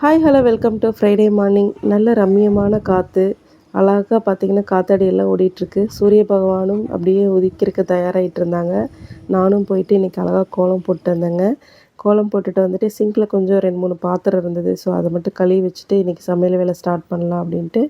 Hi hello welcome to Friday morning நல்ல ரம்மியமான காற்று அழகாக பார்த்திங்கன்னா காத்தாடியெல்லாம் ஓடிட்டுருக்கு. சூரிய பகவானும் அப்படியே உதிக்கிறதுக்கு தயாராகிட்டு இருந்தாங்க. நானும் போயிட்டு இன்றைக்கி அழகாக கோலம் போட்டு வந்தேங்க. கோலம் போட்டுட்டு வந்துட்டு சிங்கில் கொஞ்சம் ரெண்டு மூணு பாத்திரம் இருந்தது. ஸோ அதை மட்டும் கழுவி வச்சுட்டு இன்றைக்கி சமையல் வேலை ஸ்டார்ட் பண்ணலாம் அப்படின்ட்டு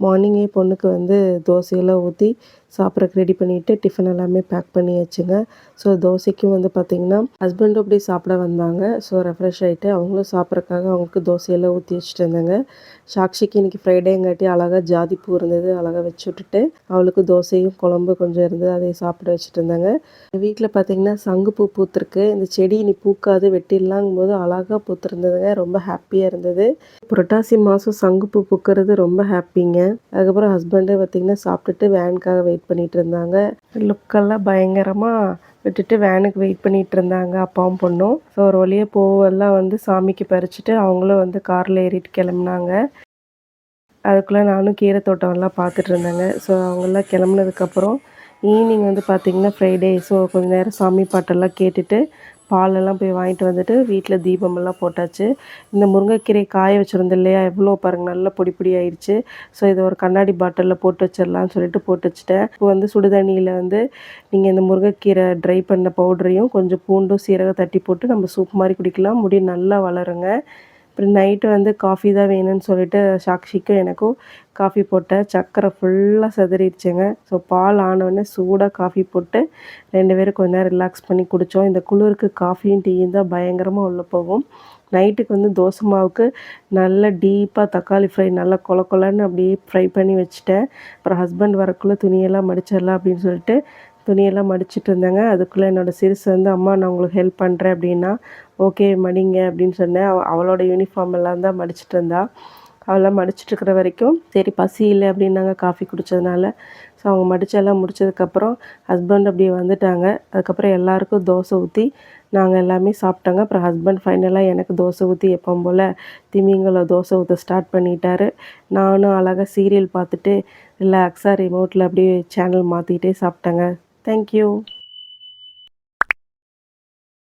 மார்னிங்கே பொண்ணுக்கு வந்து தோசையெல்லாம் ஊற்றி சாப்பிட்றக்கு ரெடி பண்ணிவிட்டு டிஃபன் எல்லாமே பேக் பண்ணி வச்சுங்க. ஸோ தோசைக்கும் வந்து பார்த்திங்கன்னா ஹஸ்பண்டும் அப்படி சாப்பிட வந்தாங்க. ஸோ ரெஃப்ரெஷ் ஆகிட்டு அவங்களும் சாப்பிட்றக்காக அவங்களுக்கு தோசையெல்லாம் ஊற்றி வச்சுட்டு இருந்தாங்க சாக்ஷிக்கு இன்றைக்கி ஃப்ரைடேங்காட்டி அழகாக ஜாதி பூ இருந்தது அழகாக வச்சு விட்டுட்டு அவளுக்கு தோசையும் குழம்பு கொஞ்சம் இருந்தது அதை சாப்பிட வச்சுட்டு இருந்தாங்க வீட்டில் பார்த்திங்கன்னா சங்குப்பூ பூத்துருக்கு. இந்த செடி இனி பூக்காது வெட்டிடலாங்கும் போது அழகாக பூத்துருந்ததுங்க. ரொம்ப ஹாப்பியாக இருந்தது. புரட்டாசி மாதம் சங்குப்பூ பூக்கிறது ரொம்ப ஹாப்பிங்க அதுக்கப்புறம் ஹஸ்பண்டை பார்த்திங்கன்னா சாப்பிட்டுட்டு வேனுக்காக வெயிட் வெயிட் பண்ணிகிட்டு இருந்தாங்க லுக்கெல்லாம் பயங்கரமாக விட்டுட்டு வேனுக்கு வெயிட் பண்ணிகிட்டு இருந்தாங்க அப்பாவும் பொண்ணும். ஸோ ஒரு வழியாக பூவெல்லாம் வந்து சாமிக்கு பறிச்சுட்டு அவங்களும் வந்து காரில் ஏறிட்டு கிளம்புனாங்க. அதுக்குள்ளே நானும் கீரை தோட்டம்லாம் பார்த்துட்டு இருந்தேங்க ஸோ அவங்கெல்லாம் கிளம்புனதுக்கப்புறம் ஈவினிங் வந்து பார்த்திங்கன்னா ஃப்ரைடே ஸோ கொஞ்சம் நேரம் சாமி பாட்டெல்லாம் கேட்டுட்டு பாலெல்லாம் போய் வாங்கிட்டு வந்துட்டு வீட்டில் தீபமெல்லாம் போட்டாச்சு. இந்த முருங்கைக்கீரை காய வச்சுருந்தோம் இல்லையா? எவ்வளோ பாருங்கள் நல்லா பொடி பொடி ஆயிடுச்சு. ஸோ இதை ஒரு கண்ணாடி பாட்டிலில் போட்டு வச்சிடலாம்னு சொல்லிட்டு போட்டு வச்சுட்டேன். இப்போ வந்து சுடுதண்ணியில் வந்து நீங்கள் இந்த முருங்கைக்கீரை ட்ரை பண்ண பவுடரையும் கொஞ்சம் பூண்டும் சீரகம் தட்டி போட்டு நம்ம சூப் மாதிரி குடிக்கலாம். முடி நல்லா வளருங்க. அப்புறம் நைட்டு வந்து காஃபி தான் வேணும்னு சொல்லிட்டு சாக்ஷிக்கும் எனக்கும் காஃபி போட்டேன் சக்கரை ஃபுல்லாக செதறிடுச்சுங்க. ஸோ பால் ஆனோடனே சூடாக காஃபி போட்டு ரெண்டு பேரும் கொஞ்ச நேரம் ரிலாக்ஸ் பண்ணி குடித்தோம் இந்த குளிருக்கு காஃபியும் டீயும் தான் பயங்கரமாக உள்ளே போகும். நைட்டுக்கு வந்து தோசை மாவுக்கு நல்லா டீப்பாக தக்காளி ஃப்ரை நல்லா கொல கொலன்னு அப்படியே ஃப்ரை பண்ணி வச்சுட்டேன். அப்புறம் ஹஸ்பண்ட் வரக்குள்ளே துணியெல்லாம் மடிச்சிடலாம் அப்படின்னு சொல்லிட்டு துணியெல்லாம் மடிச்சிட்டு இருந்தேங்க. அதுக்குள்ளே என்னோடய சிறுசு வந்து அம்மா நான் உங்களுக்கு ஹெல்ப் பண்ணுறேன் அப்படின்னா ஓகே மடிங்க அப்படின்னு சொன்னேன். அவளோட யூனிஃபார்ம் எல்லாம் தான் மடிச்சிட்டு இருந்தா. அவெல்லாம் மடிச்சிட்ருக்கிற வரைக்கும் சரி பசி இல்லை அப்படின்னாங்க காஃபி குடித்ததுனால ஸோ அவங்க மடிச்செல்லாம் முடிச்சதுக்கப்புறம் ஹஸ்பண்ட் அப்படியே வந்துட்டாங்க. அதுக்கப்புறம் எல்லாருக்கும் தோசை ஊற்றி நாங்கள் எல்லாமே சாப்பிட்டாங்க. அப்புறம் ஹஸ்பண்ட் ஃபைனலாக எனக்கு தோசை ஊற்றி எப்போ போல் திமிங்களை தோசை ஊற்ற ஸ்டார்ட் பண்ணிட்டாரு. நானும் அழகாக சீரியல் பார்த்துட்டு ரிலாக்ஸாக ரிமோட்டில் அப்படியே சேனல் மாற்றிக்கிட்டே சாப்பிட்டேங்க. தேங்க்யூ.